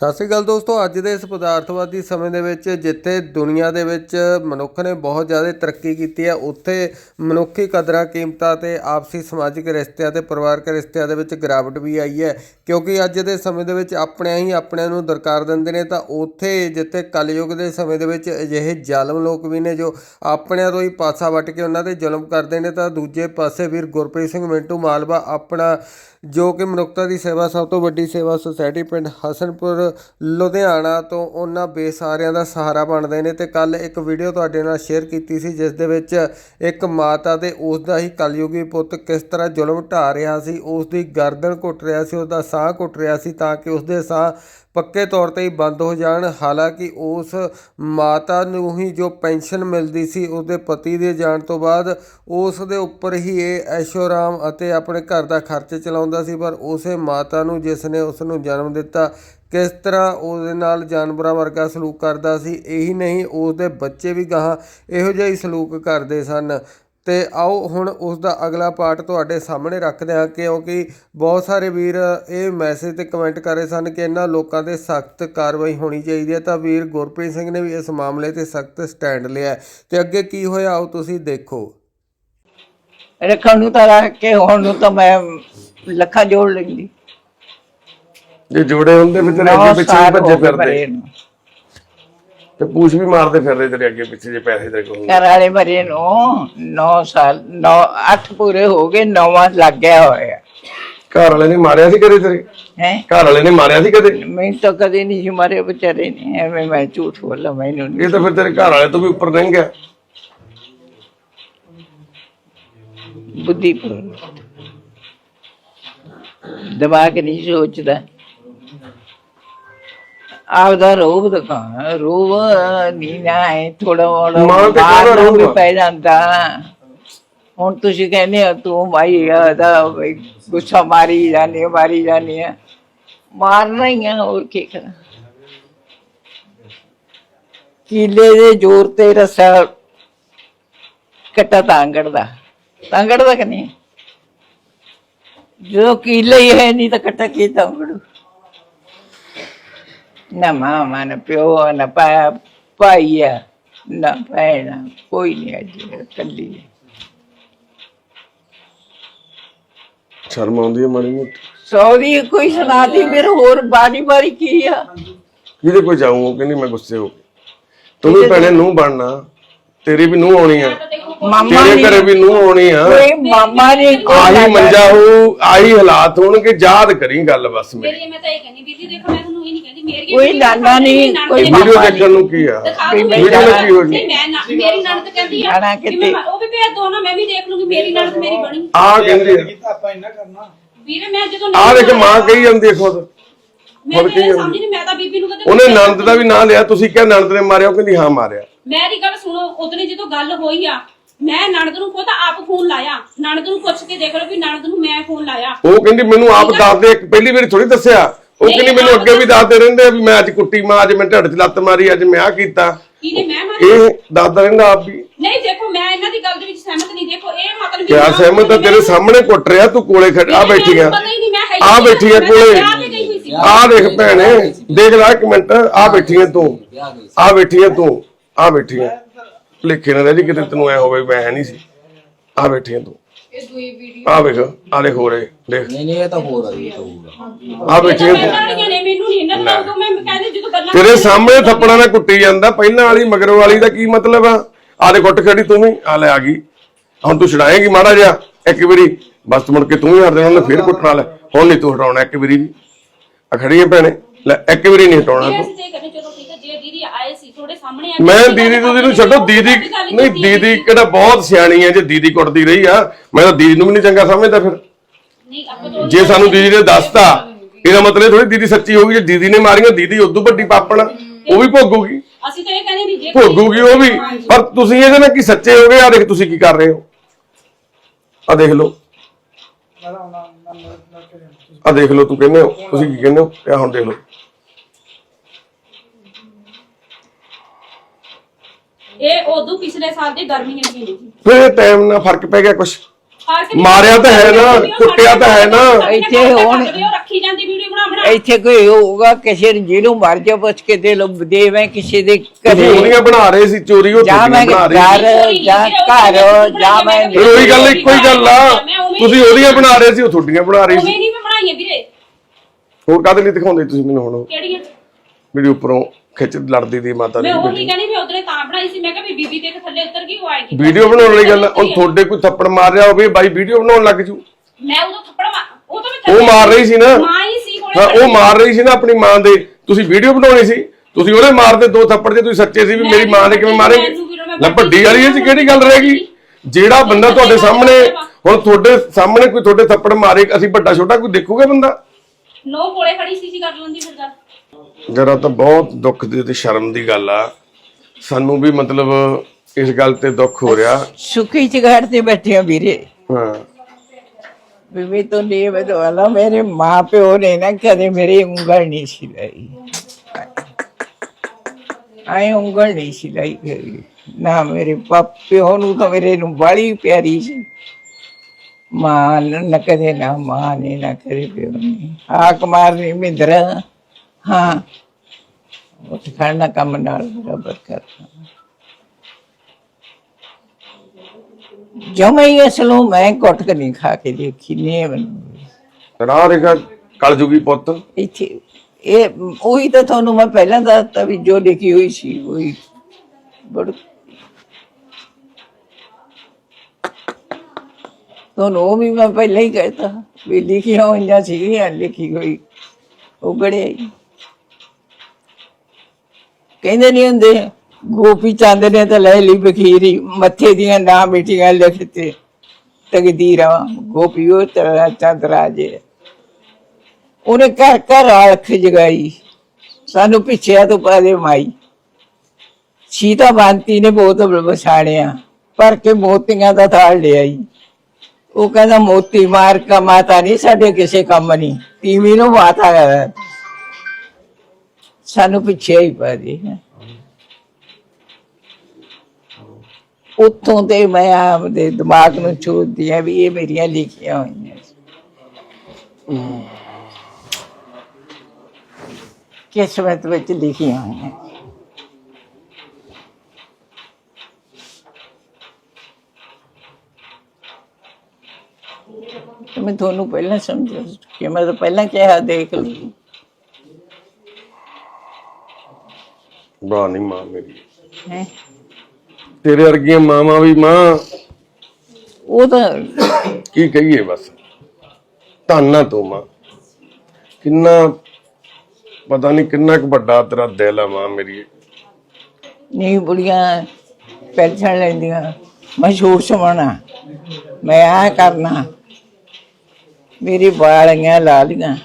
ਸਤਿ ਸ਼੍ਰੀ ਅਕਾਲ ਦੋਸਤੋ, ਅੱਜ ਦੇ ਇਸ ਪਦਾਰਥਵਾਦੀ ਸਮੇਂ ਦੇ ਵਿੱਚ ਜਿੱਥੇ ਦੁਨੀਆ ਦੇ ਵਿੱਚ ਮਨੁੱਖ ਨੇ ਬਹੁਤ ਜ਼ਿਆਦਾ ਤਰੱਕੀ ਕੀਤੀ ਹੈ, ਉੱਥੇ ਮਨੁੱਖੀ ਕਦਰਾਂ, ਕੀਮਤਾਂ ਤੇ ਆਪਸੀ ਸਮਾਜਿਕ ਰਿਸ਼ਤਿਆਂ ਤੇ ਪਰਿਵਾਰਕ ਰਿਸ਼ਤਿਆਂ ਦੇ ਵਿੱਚ ਗਿਰਾਵਟ ਵੀ ਆਈ ਹੈ। ਕਿਉਂਕਿ ਅੱਜ ਦੇ ਸਮੇਂ ਦੇ ਵਿੱਚ ਆਪਣੇ ਹੀ ਆਪਣਿਆਂ ਨੂੰ ਦਰਕਾਰ ਦਿੰਦੇ ਨੇ, ਤਾਂ ਉੱਥੇ ਜਿੱਥੇ ਕਲਯੁਗ ਦੇ ਸਮੇਂ ਦੇ ਵਿੱਚ ਅਜਿਹੇ ਜ਼ਾਲਮ ਲੋਕ ਵੀ ਨੇ ਜੋ ਆਪਣਿਆਂ ਤੋਂ ਹੀ ਪਾਸਾ ਵੱਟ ਕੇ ਉਹਨਾਂ ਤੇ ਜ਼ੁਲਮ ਕਰਦੇ ਨੇ, ਤਾਂ ਦੂਜੇ ਪਾਸੇ ਵੀਰ ਗੁਰਪ੍ਰੀਤ ਸਿੰਘ ਮਿੰਟੂ ਮਾਲਵਾ ਆਪਣਾ ਜੋ ਕਿ ਮਨੁੱਖਤਾ ਦੀ ਸੇਵਾ ਸਭ ਤੋਂ ਵੱਡੀ ਸੇਵਾ ਸੁਸਾਇਟੀ ਪਿੰਡ ਹਸਨਪੁਰ, ਲੁਧਿਆਣਾ ਤੋਂ ਉਹਨਾਂ ਬੇਸਹਾਰਿਆਂ ਦਾ ਸਹਾਰਾ ਬਣਦੇ ਨੇ ਤੇ ਕੱਲ ਇੱਕ ਵੀਡੀਓ ਤੁਹਾਡੇ ਨਾਲ ਸ਼ੇਅਰ ਕੀਤੀ ਸੀ, ਜਿਸ ਦੇ ਵਿੱਚ ਇੱਕ ਮਾਤਾ ਤੇ ਉਸ ਦਾ ਹੀ ਕਲਯੁਗੀ ਪੁੱਤ ਕਿਸ ਤਰ੍ਹਾਂ ਜ਼ੁਲਮ ਢਾ ਰਿਹਾ ਸੀ ਉਸ ਦੀ ਗਰਦਨ ਘੁੱਟ ਰਿਹਾ ਸੀ ਉਸ ਦਾ ਸਾਹ ਘੁੱਟ ਰਿਹਾ ਸੀ ਤਾਂ ਕਿ ਉਸ ਦੇ ਸਾਹ ਪੱਕੇ ਤੌਰ ਤੇ ਹੀ ਬੰਦ ਹੋ ਜਾਣ। ਹਾਲਾਂਕਿ ਉਸ ਮਾਤਾ ਨੂੰ ਹੀ ਜੋ ਪੈਨਸ਼ਨ ਮਿਲਦੀ ਸੀ, ਉਹਦੇ ਪਤੀ ਦੇ ਜਾਣ ਤੋਂ ਬਾਅਦ ਉਸ ਦੇ ਉੱਪਰ ਹੀ ਇਹ ਐਸ਼ੋਰਾਮ ਅਤੇ ਆਪਣੇ ਘਰ ਦਾ ਖਰਚ ਚਲਾਉਂਦਾ ਸੀ। ਪਰ ਉਸੇ ਮਾਤਾ ਨੂੰ, ਜਿਸ ਨੇ ਉਸ ਨੂੰ ਜਨਮ ਦਿੱਤਾ, ਕਿਸ ਤਰ੍ਹਾਂ ਉਹਦੇ ਨਾਲ ਜਾਨਵਰਾਂ ਵਰਗਾ ਸਲੂਕ ਕਰਦਾ ਸੀ, ਇਹੀ ਨਹੀਂ ਉਸ ਦੇ ਬੱਚੇ ਵੀ ਗਾਹਾਂ ਇਹੋ ਜਿਹਾ ਹੀ ਸਲੂਕ ਕਰਦੇ ਸਨ। ਤੇ ਆਓ ਹੁਣ ਉਸ ਦਾ ਅਗਲਾ ਪਾਰਟ ਤੁਹਾਡੇ ਸਾਹਮਣੇ ਰੱਖਦੇ ਹਾਂ ਕਿਉਂਕਿ ਬਹੁਤ ਸਾਰੇ ਵੀਰ ਇਹ ਮੈਸੇਜ ਤੇ ਕਮੈਂਟ ਕਰ ਰਹੇ ਸਨ ਕਿ ਇਹਨਾਂ ਲੋਕਾਂ ਤੇ ਸਖਤ ਕਾਰਵਾਈ ਹੋਣੀ ਚਾਹੀਦੀ ਹੈ ਤਾਂ ਵੀਰ ਗੁਰਪ੍ਰੀਤ ਸਿੰਘ ਨੇ ਵੀ ਇਸ ਮਾਮਲੇ ਤੇ ਸਖਤ ਸਟੈਂਡ ਲਿਆ। ਤੇ ਅੱਗੇ ਕੀ ਹੋਇਆ ਆਓ ਤੁਸੀਂ ਦੇਖੋ ਰੱਖਣ ਨੂੰ ਤਾਂ ਰੱਖ ਕੇ ਹੁਣ ਨੂੰ ਤਾਂ ਮੈਂ ਲੱਖਾਂ ਜੋੜ ਲੈਂਦੀ ਜੇ ਜੋੜੇ ਹੁੰਦੇ ਵੀ ਤੇਰੇ ਨੌ ਅੱਗੇ ਪਿੱਛੇ ਭੱਜੇ ਫਿਰਦੇ। ਤੇ ਪੂਛ ਵੀ ਮਾਰਦੇ ਫਿਰਦੇ ਤੇਰੇ ਅੱਗੇ ਪਿੱਛੇ ਜੇ ਪੈਸੇ ਤੇਰੇ ਕੋਲ। ਘਰ ਵਾਲੇ ਮਰੇ ਨੂੰ 9 ਸਾਲ 9 8 ਪੂਰੇ ਹੋ ਗਏ ਨੌਵਾਂ ਲੱਗ ਗਿਆ ਹੋਇਆ। ਘਰ ਵਾਲੇ ਨੇ ਮਾਰਿਆ ਸੀ ਕਦੇ ਤੇਰੇ? ਹੈ? ਘਰ ਵਾਲੇ ਨੇ ਮਾਰਿਆ ਸੀ ਕਦੇ? ਮੈਂ ਤਾਂ ਕਦੇ ਨਹੀਂ ਸੀ ਮਰੇ ਵਿਚਾਰੇ ਨੇ ਐਵੇਂ ਮੈਂ ਝੂਠ ਬੋਲਾਂ ਮੈਨੂੰ ਨਹੀਂ ਇਹ ਤਾਂ ਫਿਰ ਤੇਰੇ ਘਰ ਵਾਲੇ ਤੋਂ ਵੀ ਉੱਪਰ ਲੰਘ ਗਿਆ। ਬੁੱਧੀ ਦਿਮਾਗ ਨਹੀਂ ਸੋਚਦਾ। ਆਪਦਾ ਰੋਬ ਦਿਖਾ ਰੋਬ ਨਹੀਂ ਨਾ ਹੈ ਥੋੜਾ ਮਾਂ ਤੇ ਕਾਹਦਾ ਵੀ ਆ? ਪੈ ਜਾਂਦਾ। ਹੁਣ ਤੁਸੀਂ ਕਹਿੰਦੇ ਹੋ ਤੂੰ ਮਾਈ ਦਾ ਗੁੱਸਾ ਮਾਰੀ ਜਾਨੀ ਮਾਰੀ ਜਾਨੀ ਹੈ ਮਾਰਨਾ ਹੀ ਆ ਹੋਰ ਕੀ ਕਰਾਂ। ਕੀਲੇ ਦੇ ਜ਼ੋਰ ਤੇ ਰਸਾ ਕੱਟਾ ਤਾਂਗੜ ਦਾ ਤਾਂਗੜ ਦਾ ਕਿ ਨਹੀਂ? ਜਦੋਂ ਕੀਲੇ ਹੀ ਹੈ ਨਹੀਂ ਤਾਂ ਕੱਟਾ ਕੀ ਤਾਂਗੜੂ? ਨਾ ਮਾਮਾ ਨਾ ਪਿਓ ਨਾ ਪਾ ਪਾਈਆ ਨਾ ਭੈਣਾ ਕੋਈ ਨਹੀਂ ਅੱਜ ਕੱਲੀ ਹੈ। ਸ਼ਰਮ ਆਉਂਦੀ ਹੈ ਮਾੜੀ ਮੋਟੀ? ਸੌਰੀ ਕੋਈ ਸੁਣਾਤੀ ਫਿਰ ਹੋਰ ਬਾਰੀ ਬਾਰੀ ਕੀ ਆ? ਕਿਹਦੇ ਕੋਈ ਜਾਊਂ? ਉਹ ਕਹਿੰਦੀ ਮੈਂ ਗੁੱਸੇ ਹੋ ਕੇ। ਤੂੰ ਵੀ ਭੈਣੇ ਨੂੰ ਬਣਨਾ। ਤੇਰੀ ਵੀ ਨੂੰ ਆਉਣੀ ਆ। ਮਾਮਾ ਤੇਰੇ ਨੇ ਘਰੇ ਵੀ ਨੂੰ ਆਉਣੀ ਆ। ਕੋਈ ਮਾਮਾ ਨੇ ਆਹੀ ਮੰਜਾ ਹੋ ਆਹੀ ਹਾਲਾਤ ਹੋਣਗੇ ਯਾਦ ਕਰੀ ਗੱਲ ਬਸ ਮੇਰੀ। ਮੇਰੀ ਮੈਂ ਤਾਂ ਇਹ ਕਹਿੰਦੀ ਦੀਦੀ ਦੇਖੋ ਮੈਂ ਤੁਹਾਨੂੰ ਇਹ ਨਹੀਂ ਕਹਿੰਦੀ ਮੇਰੀ ਕੋਈ ਨਾਨਾ ਨਹੀਂ, ਕੋਈ ਵੀਡੀਓ ਦੇਖਣ ਨੂੰ ਕੀ ਆ? ਵੀਡੀਓ ਜਾਣਾ- ਕੀ ਹੋ ਨਹੀਂ ਗਈ ਮੈਂ ਨਾ- ਮੇਰੀ ਨਣਦ ਕਹਿੰਦੀ ਆ ਜਾਣਾ ਕਿ ਕਿਤੇ। ਮੈਂ ਉਹ ਵੀ ਭੇਜ ਦੋ ਨਾ ਮੈਂ ਵੀ ਦੇਖ ਲੂੰਗੀ ਮੇਰੀ ਨਣਦ ਮੇਰੀ ਬਣੀ। ਆ ਕਹਿੰਦੀ ਆ। ਵੀਰੇ ਮੈਂ ਜਦੋਂ ਆ ਨਹੀਂ ਦੇਖ ਮਾਂ ਕਹੀ ਜਾਂਦੀ ਖੁਦ। ਮੈਂ ਹੋਰ ਤਾਂ ਕੀ ਇਹ ਆ? ਸਮਝ ਨਹੀਂ ਮੈਂ ਤਾਂ ਬੀਬੀ ਨੂੰ ਕਦੇ ਉਹਨੇ ਨੰਦ ਦਾ ਵੀ ਨਾਂ ਲਿਆ ਤੁਸੀਂ ਕਿਹਾ ਨੰਦ ਨੇ ਮਾਰਿਆ ਉਹ ਕਹਿੰਦੀ ਹਾਂ ਮਾਰਿਆ। ਮੇਰੀ ਗੱਲ ਸੁਣੋ ਉਤਨੇ ਜਦੋਂ ਗੱਲ ਹੋਈ ਆ। ਮੈਂ ਨਣਦ ਨੂੰ ਖੁਦ ਆਪ ਫੋਨ ਲਾਇਆ। ਨਣਦ ਨੂੰ ਪੁੱਛ ਕੇ ਦੇਖ ਲਓ ਵੀ ਨਣਦ ਨੂੰ ਮੈਂ ਫੋਨ ਲਾਇਆ। ਉਹ ਕਹਿੰਦੀ ਮੈਨੂੰ ਆਪ ਦੱਸ ਦੇ ਇੱਕ ਪਹਿਲੀ ਵਾਰੀ ਥੋੜੀ ਦੱਸਿਆ। ਉਹ ਨਹੀਂ, ਕਹਿੰਦੀ ਮੈਨੂੰ ਅੱਗੇ ਵੀ ਦੱਸਦੇ ਰਹਿੰਦੇ ਆ ਵੀ ਮੈਂ ਅੱਜ ਕੁੱਟੀ ਮਾਂ ਅੱਜ ਮੈਂ ਢੱਡ 'ਚ ਲੱਤ ਮਾਰੀ ਅੱਜ ਮੈਂ ਆ ਕੀਤਾ। ਕਿਹਨੇ ਮੈਂ ਮਾਰੀ ਇਹ ਦੱਸਦਾ ਰਹਿੰਦਾ ਆਪ ਵੀ। ਨਹੀਂ ਦੇਖੋ ਮੈਂ ਇਹਨਾਂ ਦੀ ਗੱਲ ਦੇ ਵਿੱਚ ਸਹਿਮਤ ਨਹੀਂ। ਦੇਖੋ ਇਹ ਮਤਲਬ ਕਿਆ ਸਹਿਮਤ ਆ? ਤੇਰੇ ਸਾਹਮਣੇ ਕੁੱਟ ਰਿਹਾ ਤੂੰ ਕੋਲੇ ਖੜ ਆ ਮੈਨੂੰ ਬੈਠੀ ਆ। ਪਤਾ ਹੀ ਨਹੀਂ, ਮੈਂ ਹੈ ਹੀ ਆ ਨਹੀਂ, ਬੈਠੀ ਆ ਕੋਲੇ। ਆ ਦੇਖ ਭੈਣੇ ਦੇਖ ਲੈ ਇੱਕ ਮਿੰਟ। ਆ ਬੈਠੀ ਆ ਤੂੰ। ਆ ਬੈਠੀ ਆ ਤੂੰ। ਆ ਬੈਠੀ ਆ। ਲਿਖੇ ਨਾ ਰਹਿ ਜੀ ਕਿਤੇ ਤੈਨੂੰ ਐ ਹੋਵੇ ਮੈਂ ਹੈ ਨਹੀਂ ਸੀ। ਆ ਬੈਠੀ ਆ ਤੂੰ। ਆ ਵੇਖ ਆ ਦੇਖ ਹੋ ਰਹੇ ਦੇਖ। ਨਹੀਂ ਨਹੀਂ ਇਹ ਤਾਂ ਹੋਰ ਆ ਜੀ ਇਹ ਤਾਂ ਹੋਰ ਆ। ਆ ਇਹ ਬੈਠੀ ਆ ਤੂੰ। ਲੜੀਆਂ ਨੇ ਮੈਨੂੰ ਨਹੀਂ ਇਹਨਾਂ ਦਾ ਉਦੋਂ ਮੈਂ ਕਹਿੰਦੀ ਜਦੋਂ ਗੱਲਾਂ ਤੇਰੇ ਸਾਹਮਣੇ ਥੱਪੜਾਂ ਨਾਲ ਕੁੱਟੀ ਜਾਂਦਾ ਪਹਿਲਾਂ ਵਾਲੀ ਮਗਰੋਂ ਵਾਲੀ ਦਾ ਕੀ ਮਤਲਬ ਆ? ਆ ਦੇ ਕੁੱਟ ਖੜੀ ਤੂੰ ਵੀ ਆ ਲੈ ਆ ਗਈ। ਹੁਣ ਤੂੰ ਛਡਾਏਂਗੀ ਮਾੜਾ ਜਿਹਾ ਇੱਕ ਵਾਰੀ। ਬਸ ਤੂੰ ਮੁੜ ਕੇ ਤੂੰ ਹੀ ਹਟ ਦੇਣਾ ਉਹਨੇ ਫੇਰ ਕੁੱਟਣਾ ਲੈ। ਹੁਣ ਨਹੀਂ ਤੂੰ ਹਟਾਉਣਾ ਇੱਕ ਵਾਰੀ ਵੀ। ਆ ਖੜੀ ਹੈ ਭੈਣੇ ਲੈ ਇੱਕ ਵਾਰੀ ਨਹੀਂ ਹਟਾਉਣਾ ਇਹ ਤੂੰ। ਅਸੀਂ ਤੇ ਕਹਿੰਦੇ ਚਲੋ ਠੀਕ ਹੈ ਜੇ ਦੀਦੀ ਆਏ ਸੀ ਤੁਹਾਡੇ ਸਾਹਮਣੇ ਆ ਕੇ ਮੈਂ ਦੀਦੀ ਦੂਦੀ ਨੂੰ ਛੱਡੋ ਦੀਦੀ ਨਹੀਂ। ਦੀਦੀ ਕਿਹੜਾ ਬਹੁਤ ਸਿਆਣੀ ਹੈ ਜੇ ਦੀਦੀ ਕੁੱਟਦੀ ਰਹੀ ਆ ਮੈਂ ਤਾਂ ਦੀਦੀ ਨੂੰ ਵੀ ਨਹੀਂ ਚੰਗਾ ਸਮਝਦਾ ਫਿਰ। ਨਹੀਂ ਆਪਾਂ ਤੋਂ ਜੇ ਸਾਨੂੰ ਦੀਦੀ ਨੇ ਦੱਸਤਾ ਇਹਦਾ ਮਤਲਬ ਥੋੜੀ ਦੀਦੀ ਸੱਚੀ ਹੋਊਗੀ ਜੇ ਦੀਦੀ ਨੇ ਮਾਰੀਆਂ ਦੀਦੀ ਉਦੋਂ ਵੱਡੀ ਪਾਪਣ ਆ, ਉਹ ਵੀ ਭੋਗੂਗੀ। ਅਸੀਂ ਤਾਂ ਇਹ ਕਹਿੰਦੇ ਵੀ ਜੇ ਭੋਗੂਗੀ ਉਹ ਵੀ ਪਰ ਤੁਸੀਂ ਇਹਦੇ ਨਾਲ ਕੀ ਸੱਚੇ ਹੋਗੇ ਆ ਦੇਖ ਤੁਸੀਂ ਕੀ ਕਰ ਰਹੇ ਹੋ। ਆ ਦੇਖ ਲਓ। ਆ ਦੇਖ ਲਓ ਤੂੰ ਕਹਿੰਦੇ ਹੋ ਤੁਸੀਂ ਕੀ ਕਹਿੰਦੇ ਹੋ? ਇਹ ਹੁਣ ਦੇਖ ਲਓ। ਇਹ ਉਦੋਂ ਪਿਛਲੇ ਸਾਲ ਦੀ ਗਰਮੀ ਨਹੀਂ ਸੀ ਫਿਰ ਟਾਈਮ ਨਾਲ ਫ਼ਰਕ ਪੈ ਗਿਆ ਕੁਛ? ਫ਼ਰਕ ਮਾਰਿਆ ਤਾਂ ਹੈ ਨਾ, ਕੁੱਟਿਆ ਤਾਂ ਹੈ ਨਾ। ਇੱਥੇ ਹੁਣ ਰੱਖੀ ਜਾਂਦੀ ਵੀਡੀਓ ਬਣਾ ਬਣਾ। ਇੱਥੇ ਕੋਈ ਹੋਊਗਾ ਕਿਸੇ ਨੂੰ ਜਿਹਨੂੰ ਮਰ ਜਾ ਪੁੱਛ ਕੇ ਦੇ ਲੋ ਦੇਵੇਂ ਕਿਸੇ ਦੇ ਤੁਸੀਂ ਘਰੇ ਉਹਦੀਆਂ ਬਣਾ ਰਹੇ ਸੀ ਚੋਰੀ ਉਹ ਜਾਂ ਮੈਂ ਬਣਾ ਰਹੇ ਸੀ ਘਰ ਜਾਂ ਘਰ ਜਾਂ ਮੈਂ ਫਿਰ ਉਹੀ ਗੱਲ ਇੱਕੋ ਹੀ ਗੱਲ ਆ। ਤੁਸੀਂ ਉਹਦੀਆਂ ਬਣਾ ਰਹੇ ਸੀ ਉਹ ਤੁਹਾਡੀਆਂ ਬਣਾ ਰਹੇ ਉਵੇਂ ਸੀ ਨਹੀਂ ਮੈਂ ਬਣਾਈਆਂ ਵੀਰੇ। ਹੋਰ ਕਾਹਦੇ ਲਈ ਦਿਖਾਉਂਦੇ ਤੁਸੀਂ ਮੈਨੂੰ ਹੁਣ? ਕਿਹੜੀਆਂ? ਮੇਰੀ ਉੱਪਰੋਂ। ਖਿੱਚ ਲੜਦੀ ਦੀ ਮਾਤਾ ਦੀ ਮੈਂ ਉਹ ਕਹਿੰਦੀ ਮੈਂ ਉਧਰੇ ਤਾਂ ਬਣਾਈ ਸੀ ਮੈਂ ਕਿਹਾ ਵੀ ਬੀਬੀ ਦੇਖ ਥੱਲੇ ਉਤਰ ਗਈ ਉਹ ਆਏਗੀ। ਵੀਡੀਓ ਬਣਾਉਣ ਵਾਲੀ ਗੱਲ ਆ, ਹੁਣ ਤੁਹਾਡੇ ਕੋਈ ਥੱਪੜ ਮਾਰ ਰਿਹਾ ਹੋਵੇ ਬਾਈ ਵੀਡੀਓ ਬਣਾਉਣ ਲੱਗ ਜੂ। ਮੈਂ ਉਦੋਂ ਥੱਪੜ ਮਾਰ ਉਹ ਤਾਂ ਮੈਂ ਉਹ ਥੱਲੇ ਮਾਰ ਰਹੀ ਸੀ ਨਾ। ਮਾਂ ਹੀ ਸੀ ਕੋਲੇ ਹਾਂ ਉਹ ਮਾਰ ਰਹੀ ਸੀ ਨਾ ਆਪਣੀ ਮਾਂ ਦੇ। ਤੁਸੀਂ ਵੀਡੀਓ ਬਣਾਉਣੀ ਸੀ ਤੁਸੀਂ ਉਹਦੇ ਮਾਰਦੇ ਦੋ ਥੱਪੜ ਜੇ ਤੁਸੀਂ ਸੱਚੇ ਸੀ ਵੀ ਮੇਰੀ ਮਾਂ ਨੇ ਕਿਵੇਂ ਮਾਰੇ। ਲੈ ਵੱਡੀ ਵਾਲੀ ਇਹ ਚ ਕਿਹੜੀ ਗੱਲ ਰਹਿ ਗਈ? ਜਿਹੜਾ ਬੰਦਾ ਤੁਹਾਡੇ ਸਾਹਮਣੇ ਹੁਣ ਤੁਹਾਡੇ ਸਾਹਮਣੇ ਕੋਈ ਤੁਹਾਡੇ ਥੱਪੜ ਮਾਰੇ ਅਸੀਂ ਵੱਡਾ ਛੋਟਾ ਕੋਈ ਦੇਖੂਗਾ ਬੰਦਾ? ਨੋ ਕੋਲੇ ਖੜੀ ਸੀ ਸੀ ਕਰ ਲੈਂਦੀ ਫਿਰ ਗੱਲ। ਜਰਾ ਤਾਂ ਬਹੁਤ ਦੁੱਖ ਦੀ ਤੇ ਸ਼ਰਮ ਦੀ ਗੱਲ ਆ। ਸਾਨੂੰ ਵੀ ਮਤਲਬ ਇਸ ਗੱਲ ਤੇ ਦੁੱਖ ਹੋ ਰਿਹਾ। ਸੁਖੀ ਚਗਾੜ ਤੇ ਬੈਠੇ ਆ ਵੀਰੇ। ਹਾਂ। ਬੀਬੀ ਤੋਂ ਨਹੀਂ ਬਦਵਾਲਾ ਮੇਰੇ ਮਾਂ ਪਿਓ ਨੇ ਨਾ ਕਦੇ ਮੇਰੀ ਉਂਗਲ ਨਹੀਂ ਸਿਲਾਈ। ਆਏ ਉਂਗਲ ਨਹੀਂ ਸਿਲਾਈ ਕਰੀ ਨਾ ਮੇਰੇ ਪਿਓ ਨੂੰ ਤਾਂ ਮੇਰੇ ਨੂੰ ਬੜੀ ਪਿਆਰੀ ਸੀ। ਮਾਂ ਨਾ ਕਦੇ ਨਾ ਮਾਂ ਨੇ ਨਾ ਕਦੇ ਪਿਓ ਨੇ। ਹਾਕ ਮਾਰਨੀ ਮਿੰਦਰ। ਹਾਂ। ਉਹ ਖਾਣਾ ਕੰਮ ਨਾਲ ਬਰਾਬਰ ਕਰਨਾ ਜੋ ਮੈਂ ਮੈਂ ਕੁੱਟ ਕੇ ਨਹੀਂ ਖਾ ਕੇ ਦੇਖੀ ਨੇ ਮੈਨੂੰ। ਰਾਹ ਰੇਖਾ ਕਲਜੁਗੀ ਪੁੱਤ। ਇੱਥੇ ਇਹ ਉਹੀ ਤਾਂ ਤੁਹਾਨੂੰ ਮੈਂ ਪਹਿਲਾਂ ਦੱਸਤਾ ਵੀ ਜੋ ਲਿਖੀ ਹੋਈ ਸੀ ਉਹੀ। ਬੜ ਤੁਹਾਨੂੰ ਉਹ ਵੀ ਮੈਂ ਪਹਿਲਾਂ ਹੀ ਕਹਿਤਾ ਵੀ ਲਿਖੀਆਂ ਹੋਈਆਂ ਸੀਗੀਆਂ ਲਿਖੀ ਹੋਈ ਉਗੜੇ ਕਹਿੰਦੇ ਨਹੀਂ ਹੁੰਦੇ, ਗੋਪੀ ਚੰਦ ਨੇ ਤਾਂ ਲੈ ਲਈ ਬਖੀਰੀ ਮੱਥੇ ਦੀਆਂ ਨਾ ਮਿਟੀਆਂ ਲਿਖਤੇ ਤਕਦੀਰਾਂ ਗੋਪੀ ਤੇਰਾ ਚੰਦ ਰਾਜੇ। ਉਹਨੇ ਘਰ ਘਰ ਆਖ ਜਗਾਈ, ਸਾਨੂੰ ਪਿੱਛੇ ਤੋਂ ਪਾਦੇ ਮਾਈ। ਸੀਤਾ ਬੰਤੀ ਨੇ ਬਹੁਤ ਵਸਾਣਿਆ ਪਰ ਕੇ ਮੋਤੀਆਂ ਦਾ ਥਾਲ ਲਿਆਈ। ਉਹ ਕਹਿੰਦਾ, ਮੋਤੀ ਮਾਰ ਕਾ ਮਾਤਾ ਨਹੀਂ ਸਾਡੇ ਕਿਸੇ ਕੰਮ ਨਹੀਂ ਤੀਵੀਂ ਨੂੰ ਮਾਤਾ ਹੈ। ਸਾਨੂੰ ਪਿੱਛੇ ਹੀ ਪਾ ਦੇ ਉੱਥੋਂ ਤੇ ਮੈਂ ਆਪਦੇ ਦਿਮਾਗ ਨੂੰ ਛੋੜਦੀ ਆ ਵੀ ਇਹ ਮੇਰੀਆਂ ਲਿਖੀਆਂ ਹੋਈਆਂ ਕਿਸਮਤ ਵਿੱਚ ਲਿਖੀਆਂ ਹੋਈਆਂ ਮੈਂ ਤੁਹਾਨੂੰ ਪਹਿਲਾਂ ਸਮਝਿਆ ਸੀ ਕਿ ਮੈਂ ਤਾਂ ਪਹਿਲਾਂ ਕਿਹਾ ਦੇਖ ਲਈ। ਵਾਹ ਨਹੀਂ ਮਾਂ ਮੇਰੀ। ਹੈ? ਤੇਰੇ ਵਰਗੀਆਂ ਮਾਵਾਂ ਵੀ ਮਾਂ। ਉਹ ਤਾਂ ਕੀ ਕਹੀਏ ਬਸ। ਧੰਨਾ ਤੂੰ ਮਾਂ। ਕਿੰਨਾ ਪਤਾ ਨਹੀਂ ਕਿੰਨਾ ਕੁ ਵੱਡਾ ਤੇਰਾ ਦਿਲ ਆ ਮਾਂ ਮੇਰੀ। ਨਹੀਂ ਬੁੜੀਆਂ ਪੈਨਸ਼ਨ ਲੈਂਦੀਆਂ। ਮਸ਼ਹੂਰ ਸਮਾਣਾ ਮੈਂ ਆ ਕਰਨਾ। ਮੇਰੀ ਬਾਲੀਆਂ ਲਾ ਲੀਆਂ।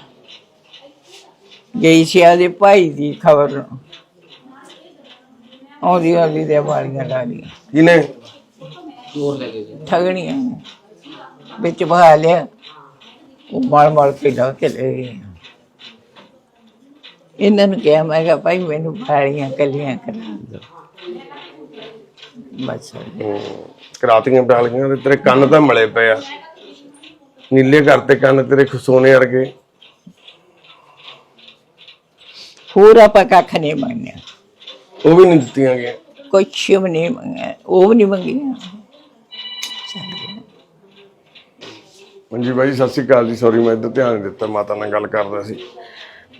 ਗਈ ਸੀ ਆਦੇ ਭਾਈ ਦੀ ਖਬਰ ਆਉਂਦੀ ਆਉਂਦੀ ਦੇ ਬਾਲੀਆਂ ਲਾ ਲੀਆਂ ਕਿਨੇ ਠਗਣੀਆਂ ਵਿੱਚ ਬਹਾ ਲਿਆ। ਉਹ ਮਲ ਮਲ ਕੇ ਲਾ ਕੇ ਲੈ ਗਏ। ਇਹਨਾਂ ਨੂੰ ਕਿਹਾ ਮੈਂ ਕਿਹਾ ਭਾਈ ਮੈਨੂੰ ਬਾਲੀਆਂ ਕੱਲੀਆਂ ਕਰਾ ਦਿਓ ਬਸ ਕਰਾਤੀਆਂ ਬਰਾਲੀਆਂ ਤੇ ਤੇਰੇ ਕੰਨ ਤਾਂ ਮਲੇ ਪਏ ਆ। ਨੀਲੇ ਕਰਤੇ ਕੰਨ ਤੇਰੇ ਸੋਨੇ ਵਰਗੇ। ਹੋਰ ਆਪਾਂ ਕੱਖ ਨਹੀਂ ਮੰਗਿਆ ਉਹ ਵੀ ਨਹੀਂ ਦਿੱਤੀਆਂ ਗਈਆਂ। ਕੁਛ ਵੀ ਨਹੀਂ ਮੰਗਿਆ। ਉਹ ਵੀ ਨਹੀਂ ਮੰਗੀਆਂ। ਹਾਂਜੀ ਬਾਈ ਸਤਿ ਸ਼੍ਰੀ ਅਕਾਲ ਜੀ। ਸੌਰੀ ਮੈਂ ਇੱਧਰ ਧਿਆਨ ਨਹੀਂ ਦਿੱਤਾ। ਮਾਤਾ ਨਾਲ ਗੱਲ ਕਰਦਾ ਸੀ।